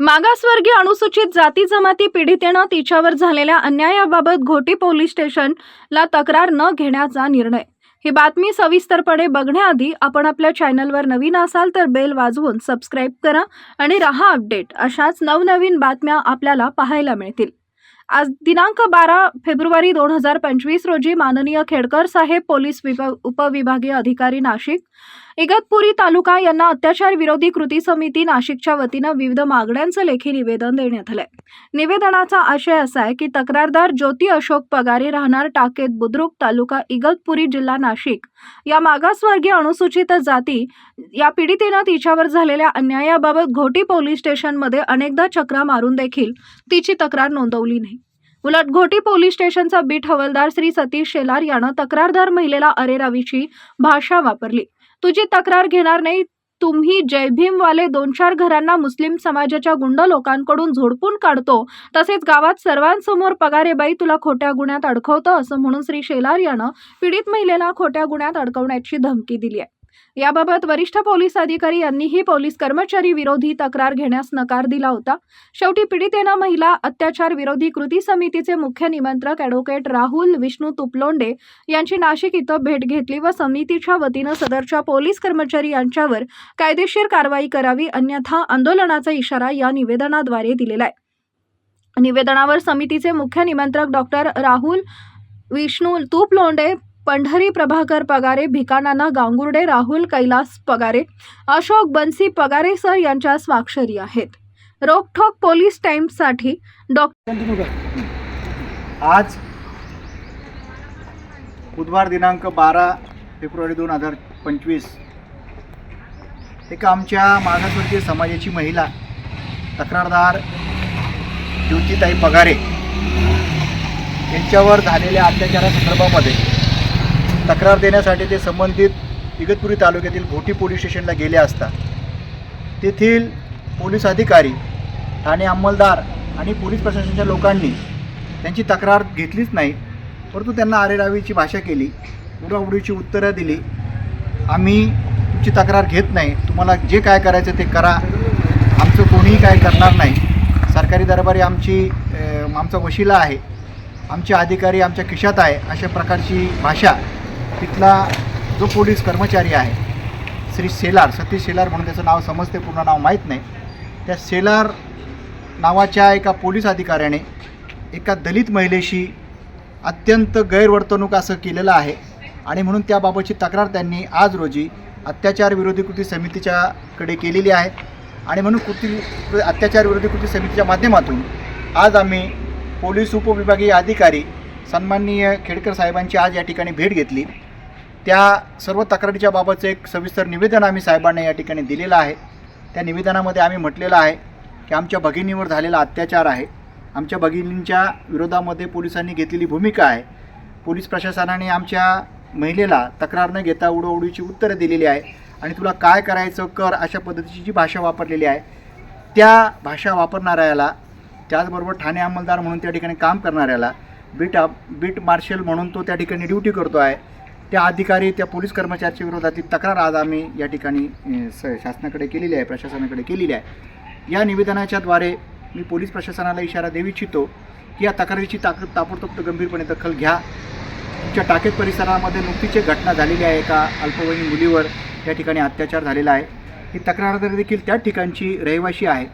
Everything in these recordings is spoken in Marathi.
मागासवर्गीय अनुसूचित जाती जमाती पीडितेनं तिच्यावर झालेल्या अन्यायाबाबत घोटी पोलीस स्टेशनला तक्रार न घेण्याचा निर्णय. ही बातमी सविस्तरपणे बघण्याआधी आपण आपल्या चॅनलवर नवीन असाल तर बेल वाजवून सबस्क्राईब करा आणि रहा अपडेट अशाच नवनवीन बातम्या आपल्याला पाहायला मिळतील. आज दिनांक बारा फेब्रुवारी दोन हजार पंचवीस रोजी माननीय खेडकर साहेब पोलीस विभाग उपविभागीय अधिकारी नाशिक इगतपुरी तालुका यांना अत्याचार विरोधी कृती समिती नाशिकच्या वतीनं विविध मागण्यांचं लेखी निवेदन देण्यात आलंय. निवेदनाचा आशय असा आहे की तक्रारदार ज्योती अशोक पगारे राहणार टाकेत बुद्रुक तालुका इगतपुरी जिल्हा नाशिक. या मागासवर्गीय अनुसूचित जाती या पीडितेनं तिच्यावर झालेल्या अन्यायाबाबत घोटी पोलीस स्टेशनमध्ये अनेकदा चक्रा मारून देखील तिची तक्रार नोंदवली नाही. उलट घोटी पोलीस स्टेशनचा बीट हवालदार श्री सतीश शेलार यानं तक्रारदार महिलेला अरेरावीची भाषा वापरली. तुझी तक्रार घेणार नाही. तुम्ही जय भीमवाले दोन चार घरांना मुस्लिम समाजाच्या गुंड लोकांकडून झोडपून काढतो. तसेच गावात सर्वांसमोर पगारेबाई तुला खोट्या गुन्ह्यात अडकवतं असं म्हणून श्री शेलार यानं पीडित महिलेला खोट्या गुन्ह्यात अडकवण्याची धमकी दिली आहे याबाबत वरिष्ठ पोलीस अधिकारी यांनीही पोलीस कर्मचारी विरोधी तक्रार घेण्यास नकार दिला होता. शेवटी पीडितेनं महिला अत्याचार विरोधी कृती समितीचे मुख्य निमंत्रक ॲडव्होकेट राहुल विष्णू तुपलोंडे यांची नाशिक इथं भेट घेतली व समितीच्या वतीनं सदरच्या पोलीस कर्मचारी यांच्यावर कायदेशीर कारवाई करावी अन्यथा आंदोलनाचा इशारा या निवेदनाद्वारे दिलेला आहे. निवेदनावर समितीचे मुख्य निमंत्रक डॉक्टर राहुल विष्णू तुपलोंडे पंढरी प्रभाकर पगारे भिकानाना गांगुर्डे राहुल कैलास पगारे अशोक बन्सी पगारे सर यांच्या स्वाक्षरी आहेत. रोकठोक पोलीस टाईम्ससाठी डॉक्टर आज बुधवार दिनांक बारा फेब्रुवारी दोन हजार पंचवीस एक आमच्या मागासवर्गीय समाजाची महिला तक्रारदार ज्योतिताई पगारे यांच्यावर झालेल्या अत्याचारासंदर्भामध्ये तक्रार देण्यासाठी ते संबंधित इगतपुरी तालुक्यातील घोटी पोलीस स्टेशनला गेले असता. तेथील पोलीस अधिकारी ठाणे अंमलदार आणि पोलीस प्रशासनाच्या लोकांनी त्यांची तक्रार घेतलीच नाही परंतु त्यांना आरेरावीची भाषा केली उडाउडीची उत्तरं दिली. आम्ही तुमची तक्रार घेत नाही तुम्हाला जे काय करायचं ते करा. आमचं कोणीही काय करणार नाही. सरकारी दरबारी आमची आमचा वशिला आहे. आमचे अधिकारी आमच्या खिशात आहे अशा प्रकारची भाषा तिथला जो पोलीस कर्मचारी आहे श्री सेलार सतीश सेलार म्हणून त्याचं नाव समजते पूर्ण नाव माहीत नाही. त्या सेलार नावाच्या एका पोलीस अधिकाऱ्याने एका दलित महिलेशी अत्यंत गैरवर्तणूक असं केलेलं आहे आणि म्हणून त्याबाबतची तक्रार त्यांनी आज रोजी अत्याचार विरोधी कृती समितीच्याकडे केलेली आहे. आणि म्हणून कृती अत्याचार विरोधी कृती समितीच्या माध्यमातून आज आम्ही पोलीस उपविभागीय अधिकारी सन्माननीय खेडकर साहेबांची आज या ठिकाणी भेट घेतली. त्या सर्व तक्रारीच्या बाबतचं एक सविस्तर निवेदन आम्ही साहेबांना या ठिकाणी दिलेलं आहे. त्या निवेदनामध्ये आम्ही म्हटलेलं आहे की आमच्या भगिनीवर झालेला अत्याचार आहे. आमच्या भगिनींच्या विरोधामध्ये पोलिसांनी घेतलेली भूमिका आहे. पोलीस प्रशासनाने आमच्या महिलेला तक्रार न घेता उडवडीची उत्तरं दिलेली आहे आणि तुला काय करायचं कर अशा पद्धतीची जी भाषा वापरलेली आहे त्या भाषा वापरणाऱ्याला त्याचबरोबर ठाणे अंमलदार म्हणून त्या ठिकाणी काम करणाऱ्याला बीट बीट मार्शल म्हणून तो त्या ठिकाणी ड्युटी करतो आहे. त्या अधिकारी त्या पोलीस कर्मचाऱ्याच्या विरोधातील तक्रार आज आम्ही या ठिकाणी स शासनाकडे केलेली आहे प्रशासनाकडे केलेली आहे. या निवेदनाच्याद्वारे मी पोलीस प्रशासनाला इशारा देऊ इच्छितो की या तक्रारीची ताक ताबडतोब गंभीरपणे दखल घ्या. तुमच्या टाकेत परिसरामध्ये नुकतीच घटना झालेली आहे एका अल्पवयीन मुलीवर या ठिकाणी अत्याचार झालेला आहे. ही तक्रारदार देखील त्या ठिकाणची रहिवाशी आहे.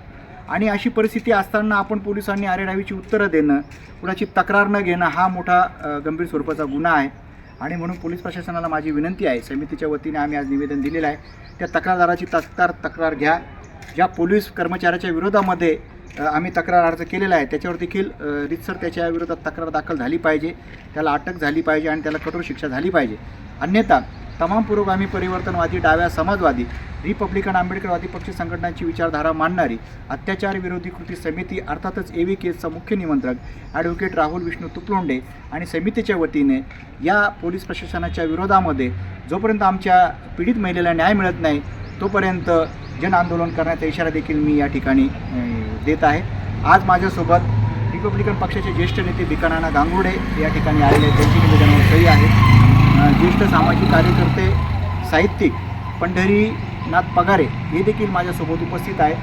आणि अशी परिस्थिती असताना आपण पोलिसांनी आरेरावीची उत्तरं देणं कुणाची तक्रार न घेणं हा मोठा गंभीर स्वरूपाचा गुन्हा आहे. आणि म्हणून पोलीस प्रशासनाला माझी विनंती आहे समितीच्या वतीने आम्ही आज निवेदन दिलेलं आहे. त्या तक्रारदाराची तक्रार तक्रार घ्या. ज्या पोलीस कर्मचाऱ्याच्या विरोधामध्ये आम्ही तक्रार अर्ज केलेला आहे त्याच्यावर देखील रितसर रीतसर त्याच्या विरोधात तक्रार दाखल झाली पाहिजे. त्याला अटक झाली पाहिजे आणि त्याला कठोर शिक्षा झाली पाहिजे. अन्यथा तमाम पुरोगामी परिवर्तनवादी डाव्या समाजवादी रिपब्लिकन आंबेडकरवादी पक्ष संघटनांची विचारधारा मांडणारी अत्याचार विरोधी कृती समिती अर्थातच ए व्ही केसचा मुख्य निमंत्रक ॲडव्होकेट राहुल विष्णू तुपलोंडे आणि समितीच्या वतीने या पोलीस प्रशासनाच्या विरोधामध्ये जोपर्यंत आमच्या पीडित महिलेला न्याय मिळत नाही तोपर्यंत जन आंदोलन करण्याचा इशारा देखील मी या ठिकाणी देत आहे आज माझ्यासोबत रिपब्लिकन पक्षाचे ज्येष्ठ नेते भिकानाना गांगुडे या ठिकाणी आलेले आहेत. त्यांची निवेदनावर सही आहे ज्येष्ठ सामाजिक कार्यकर्ते साहित्यिक पंढरी नाथ पगारे हे देखील माझ्यासोबत उपस्थित आहे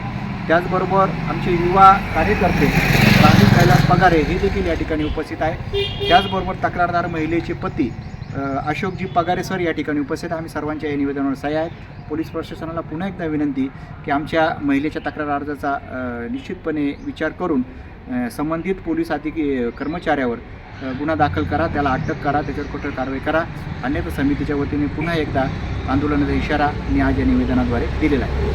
त्याचबरोबर आमचे युवा कार्यकर्ते राजीव कैलास पगारे हे देखील या ठिकाणी उपस्थित आहे त्याचबरोबर तक्रारदार महिलेचे पती अशोकजी पगारे सर या ठिकाणी उपस्थित आम्ही सर्वांच्या या निवेदनावर सह्या आहेत. पोलीस प्रशासनाला पुन्हा एकदा विनंती की आमच्या महिलेच्या तक्रार अर्जाचा निश्चितपणे विचार करून संबंधित पोलीस अधिकी कर्मचाऱ्यावर गुन्हा दाखल करा त्याला अटक करा त्याच्यावर कठोर कारवाई करा. अन्यथा समितीच्या वतीने पुन्हा एकदा आंदोलनाचा इशारा मी आज या निवेदनाद्वारे दिलेला आहे.